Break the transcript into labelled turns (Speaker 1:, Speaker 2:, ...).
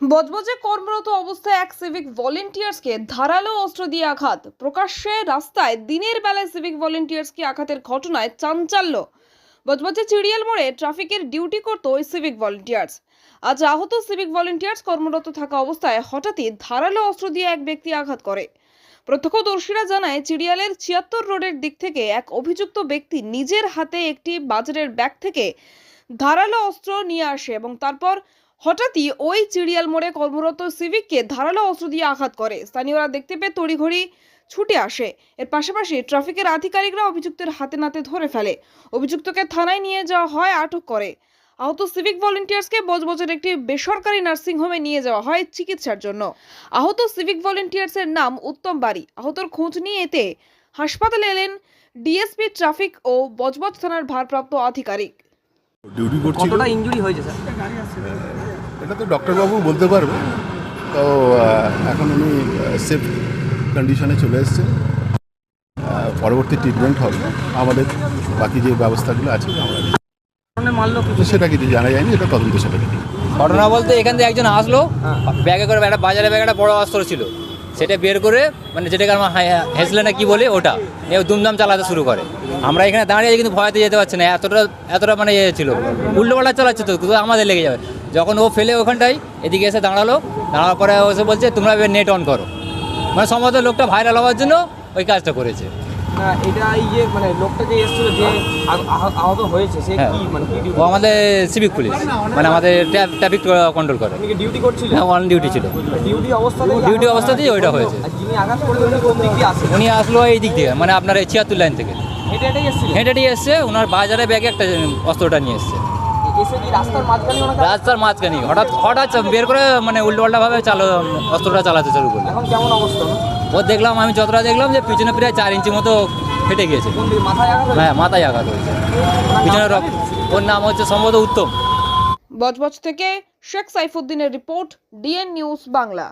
Speaker 1: বজবজে কর্মরত অবস্থায় এক সিভিক ভলেন্টিয়ার্সকে ধারালো অস্ত্র দিয়ে আঘাত। প্রকাশ্যে রাস্তায় দিনের বেলায় সিভিক ভলেন্টিয়ার্সকে আঘাতের ঘটনায় চাঞ্চল্য। বজবজে চিড়িয়াল মোড়ে ট্রাফিকের ডিউটি করত ওই সিভিক ভলেন্টিয়ার্স আজ আহত সিভিক ভলেন্টিয়ার্স কর্মরত থাকা অবস্থায় হঠাৎই ধারালো অস্ত্র দিয়ে এক ব্যক্তি আঘাত করে। প্রত্যক্ষদর্শীরা জানায়, চিড়িয়ালের ছিয়াত্তর রোডের দিক থেকে এক অভিযুক্ত ব্যক্তি নিজের হাতে একটি বাজারের ব্যাগ থেকে ধারালো অস্ত্র নিয়ে আসে এবং তারপর হঠাৎই ওই চিড়িয়াল মোড়ে কর্মরত সিভিককে ধারালো অস্ত্র দিয়ে আঘাত করে। স্থানীয়রা দেখতে পেয়ে তড়িঘড়ি ছুটে আসে। এর পাশাপাশি ট্রাফিকের আধিকারিকরা অভিযুক্তের হাতে নাতে ধরে ফেলে। অভিযুক্তকে থানায় নিয়ে যাওয়া হয় আটক করে। আহত সিভিক ভলেন্টিয়ার্সকে বজবজের একটি বেসরকারি নার্সিংহোমে নিয়ে যাওয়া হয় চিকিৎসার জন্য। আহত সিভিক ভলেন্টিয়ার্সের নাম উত্তম বাড়ি। আহতর খোঁজ নিয়ে এতে হাসপাতালে এলেন ডিএসপি ট্রাফিক ও বজবজ থানার ভারপ্রাপ্ত আধিকারিক।
Speaker 2: ডিউটি করছিল।
Speaker 3: কতটা ইনজুরি হয়েছে স্যার?
Speaker 2: এটা তো ডক্টরবাবু বলতে পারবে। তো এখন উনি সেফ কন্ডিশনে চলে এসেছেন। আহ, পরবর্তী ট্রিটমেন্ট হবে। আমাদের বাকি যে ব্যবস্থাগুলো আছে আমরা
Speaker 3: মারলো কি
Speaker 2: তো সেটা কিছু জানা যায়নি এটা তদন্ত সেটা
Speaker 4: ঘটনা বলতে এখান থেকে একজন আসলো ব্যাগে করে একটা বাজারে ব্যাগে একটা বড় অস্ত্র ছিল। সেটা বের করে মানে যেটাকে আমার হেসলে না কি বলে ওটা এ দুমদাম চালাতে শুরু করে। আমরা এখানে দাঁড়িয়ে আছি কিন্তু ভয়তে যেতে পারছি না এতটা এতটা মানে ইয়ে ছিল। উল্টো পাল্টা চালাচ্ছে তো তো আমাদের লেগে যাবে। যখন ও ফেলে ওখানটায় এদিকে এসে দাঁড়াল। দাঁড়ানোর পরে এসে বলছে তোমরা এবার নেট অন করো। মানে সম্ভবত লোকটা ভাইরাল হওয়ার জন্য ওই কাজটা করেছে।
Speaker 3: এটা এই যে মানে লোকটা যে এসেছিল যে আহ- আহ- আহত হয়েছে সে
Speaker 4: হ্যাঁ।
Speaker 3: কি মানে
Speaker 4: ও আমাদের সিভিক পুলিশ মানে আমাদের ট্রাফিক কন্ট্রোল করে।
Speaker 3: ডিউটি
Speaker 4: হ্যাঁ অন ডিউটি ছিল।
Speaker 3: ডিউটি অবস্থাতে
Speaker 4: ডিউটি অবস্থাতেই ওইটা হয়েছে।
Speaker 3: যিনি আঘাত করলেন উনি কোন দিক দিয়ে আসেন
Speaker 4: উনি আসলো এই দিক থেকে মানে আপনার এই ছিয়াত্তর লাইন থেকে।
Speaker 3: হেঁটে
Speaker 4: হেঁটে এসছে ওনার বাজারে ব্যাগে একটা অস্ত্রটা নিয়ে এসছে।
Speaker 3: রাস্তার মাঝখানে
Speaker 4: হঠাৎ হঠাৎ বের করে মানে উল্টো ভাবে চালো অস্ত্রটা চালাতে শুরু করল।
Speaker 3: এখন কেমন অবস্থা?
Speaker 4: ও দেখলাম আমি যতটা দেখলাম যে পিছনে প্রায় চার ইঞ্চি মতো ফেটে গিয়েছে? হ্যাঁ মাথায় আঘাত হয়েছে। পিছনে ওর নাম হচ্ছে সম্ভবত উত্তম।
Speaker 1: বজবজ থেকে শেখ সাইফুদ্দিনের রিপোর্ট ডিএন নিউজ বাংলা।